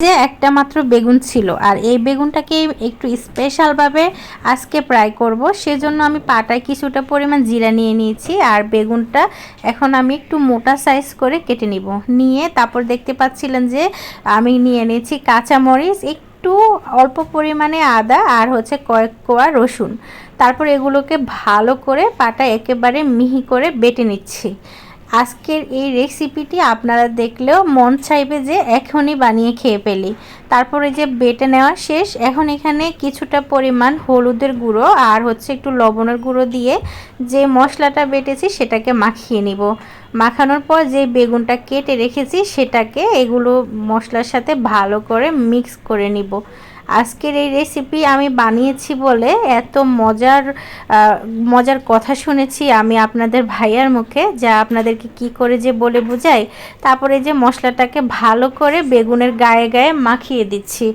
যে একটা মাত্র বেগুন ছিল। আর এই বেগুনটাকে একটু স্পেশালভাবে আজকে ফ্রাই করব। সেজন্য আমি পাটায় কিছুটা পরিমাণ জিরা নিয়ে নিয়েছি। আর বেগুনটা এখন আমি একটু মোটা সাইজ করে কেটে নিব। নিয়ে তারপর দেখতে পাচ্ছিলেন যে আমি নিয়ে নিয়েছি কাঁচামরিচ, একটু অল্প পরিমাণে আদা আর হচ্ছে কয়েক কোয়া রসুন। তারপর এগুলোকে ভালো করে পাটা একেবারে মিহি করে বেটে নিচ্ছি। আজকের এই রেসিপিটি আপনারা দেখলেও মন চাইবে যে এখনই বানিয়ে খেয়ে ফেলি। তারপরে যে বেটে নেওয়া শেষ, এখন এখানে কিছুটা পরিমাণ হলুদের গুঁড়ো আর হচ্ছে একটু লবণের গুঁড়ো দিয়ে যে মশলাটা বেটেছি সেটাকে মাখিয়ে নিব। মাখানোর পর যে বেগুনটা কেটে রেখেছি সেটাকে এগুলো মশলার সাথে ভালো করে মিক্স করে নিব। আজকের এই রেসিপি আমি বানিয়েছি বলে এত মজার মজার কথা শুনেছি আমি আপনাদের ভাইয়ার মুখে, যা আপনাদেরকে কি করে যে বলে বোঝাই। তারপরে যে মশলাটাকে ভালো করে বেগুনের গায়ে গায়ে মাখিয়ে দিচ্ছি।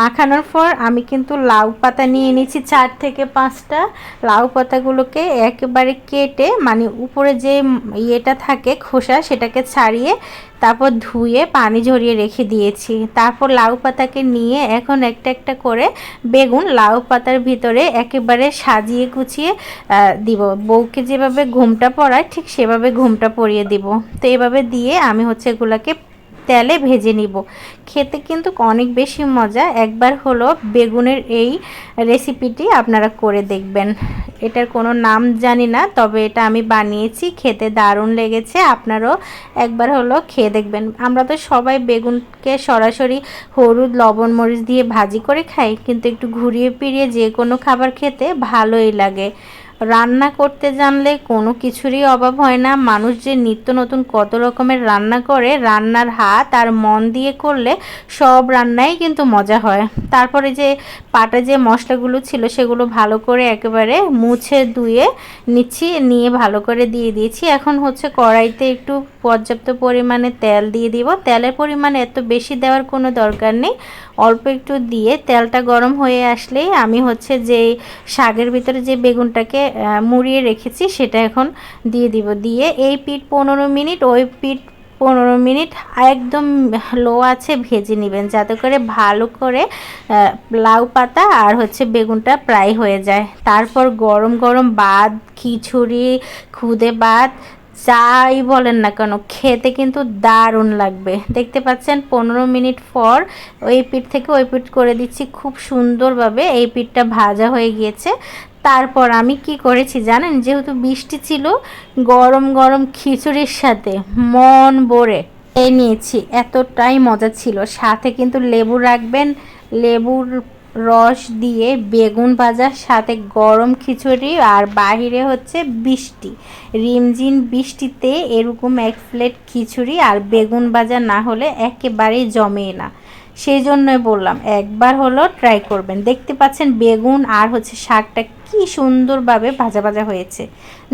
মাখানোর পর আমি কিন্তু লাউ পাতা নিয়ে নিয়েছি চার থেকে পাঁচটা। লাউ পাতাগুলোকে একেবারে কেটে মানে উপরে যে ইয়েটা থাকে খোসা সেটাকে ছাড়িয়ে তারপর ধুয়ে পানি ঝরিয়ে রেখে দিয়েছি। তারপর লাউ পাতাকে নিয়ে এখন একটা একটা করে বেগুন লাউ পাতার ভিতরে একেবারে সাজিয়ে গুছিয়ে দিব। বউকে যেভাবে ঘুমটা পড়ায় ঠিক সেভাবে ঘুমটা পরিয়ে দিব। তো এভাবে দিয়ে আমি হচ্ছে এগুলাকে তেলে ভেজে নিব। খেতে কিন্তু অনেক বেশি মজা। একবার হলো বেগুনের এই রেসিপিটি আপনারা করে দেখবেন। এটার কোনো নাম জানি না, তবে এটা আমি বানিয়েছি, খেতে দারুণ লেগেছে, আপনারাও একবার হলো খেয়ে দেখবেন। আমরা তো সবাই বেগুনকে সরাসরি হলুদ, লবণ, মরিচ দিয়ে ভাজি করে খাই, কিন্তু একটু ঘুরিয়ে ফিরিয়ে যে কোনো খাবার খেতে ভালোই লাগে। রান্না করতে জানলে কোনো কিছুরই অভাব হয় না। মানুষ যে নিত্য নতুন কত রকমের রান্না করে, রান্নার হাত আর মন দিয়ে করলে সব রান্নাই কিন্তু মজা হয়। তারপরে যে পাটা যে মশলাগুলো ছিল, সেগুলো ভালো করে একেবারে মুছে ধুয়ে নিচ্ছি, নিয়ে ভালো করে দিয়ে দিয়েছি। এখন হচ্ছে কড়াইতে একটু পর্যাপ্ত পরিমাণে তেল দিয়ে দিব। তেলের পরিমাণ এত বেশি দেওয়ার কোনো দরকার নেই। অল্প একটু দিয়ে তেলটা গরম হয়ে আসলেই আমি হচ্ছে যে শাকের ভিতরে যে বেগুনটাকে মুড়িয়ে রেখেছি সেটা এখন দিয়ে দিব। দিয়ে এই পিঠ পনেরো মিনিট, ওই পিঠ পনেরো মিনিট একদম লো আছে ভেজে নেবেন যাতে করে ভালো করে লাউ পাতা আর হচ্ছে বেগুনটা প্রায় হয়ে যায়। তারপর গরম গরম ভাত খিচুড়ি, খুদে ভাত যাই বলেন না কেন, খেতে কিন্তু দারুণ লাগবে। দেখতে পাচ্ছেন, পনেরো মিনিট পর ওই পিঠ থেকে ওই পিঠ করে দিচ্ছি খুব সুন্দরভাবে। এই পিঠটা ভাজা হয়ে গিয়েছে। তারপর আমি কি করেছি জানেন, যেহেতু বৃষ্টি ছিল, গরম গরম খিচুড়ির সাথে মন ভরে এ নিয়েছি। এতটাই মজা ছিল। সাথে কিন্তু লেবু রাখবেন, লেবুর রস দিয়ে বেগুন ভাজার সাথে গরম খিচুড়ি আর বাহিরে হচ্ছে বৃষ্টি। রিমঝিম বৃষ্টিতে এরকম এক প্লেট খিচুড়ি আর বেগুন ভাজা না হলে একেবারেই জমে না। সেই জন্যই বললাম, একবার হলো ট্রাই করবেন। দেখতে পাচ্ছেন বেগুন আর হচ্ছে শাকটা কি সুন্দরভাবে ভাজা ভাজা হয়েছে।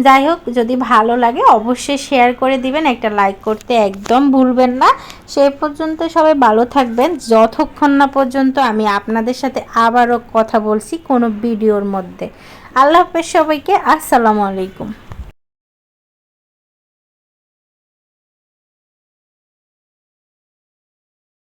যাই হোক, যদি ভালো লাগে অবশ্যই শেয়ার করে দিবেন, একটা লাইক করতে একদম ভুলবেন না। সেই পর্যন্ত সবাই ভালো থাকবেন। যতক্ষণ না পর্যন্ত আমি আপনাদের সাথে আবারও কথা বলছি কোনো ভিডিওর মধ্যে। আল্লাহ হাফেজ সবাইকে, আসসালামু আলাইকুম।